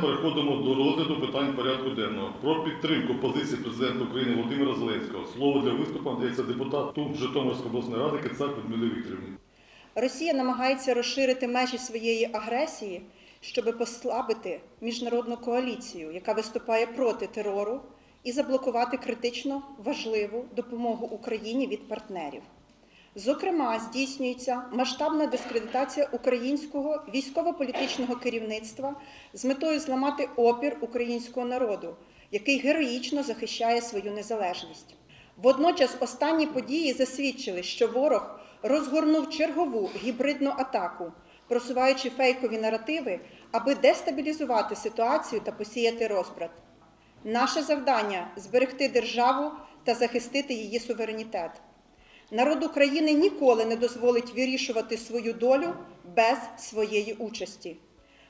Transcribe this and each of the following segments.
Переходимо до розгляду питань порядку денного. Про підтримку позиції президента України Володимира Зеленського. Слово для виступу надається депутату Житомирської обласної ради Кицак Людмилі Вікторівні. Росія намагається розширити межі своєї агресії, щоб послабити міжнародну коаліцію, яка виступає проти терору, і заблокувати критично важливу допомогу Україні від партнерів. Зокрема, здійснюється масштабна дискредитація українського військово-політичного керівництва з метою зламати опір українського народу, який героїчно захищає свою незалежність. Водночас останні події засвідчили, що ворог розгорнув чергову гібридну атаку, просуваючи фейкові наративи, аби дестабілізувати ситуацію та посіяти розбрат. Наше завдання зберегти державу та захистити її суверенітет. Народ України ніколи не дозволить вирішувати свою долю без своєї участі.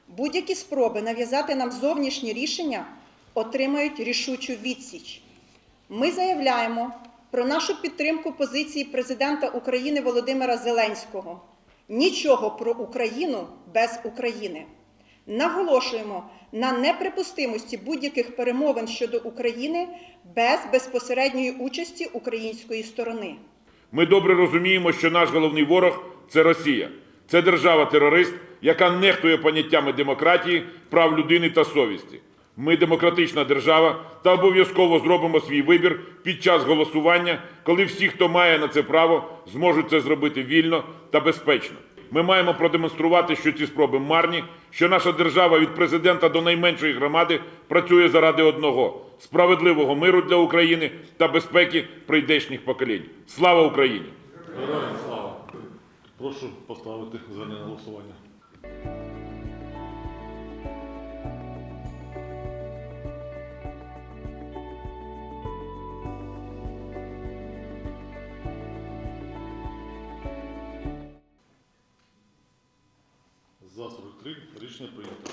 Будь-які спроби нав'язати нам зовнішні рішення отримають рішучу відсіч. Ми заявляємо про нашу підтримку позиції президента України Володимира Зеленського. Нічого про Україну без України. Наголошуємо на неприпустимості будь-яких перемовин щодо України без безпосередньої участі української сторони. Ми добре розуміємо, що наш головний ворог це Росія. Це держава-терорист, яка нехтує поняттями демократії, прав людини та совісті. Ми демократична держава та обов'язково зробимо свій вибір під час голосування, коли всі, хто має на це право, зможуть це зробити вільно та безпечно. Ми маємо продемонструвати, що ці спроби марні, що наша держава від президента до найменшої громади працює заради одного справедливого миру для України та безпеки прийдешніх поколінь. Слава Україні! Героям слава! Прошу поставити звернення голосування. За 43 рішення прийнято.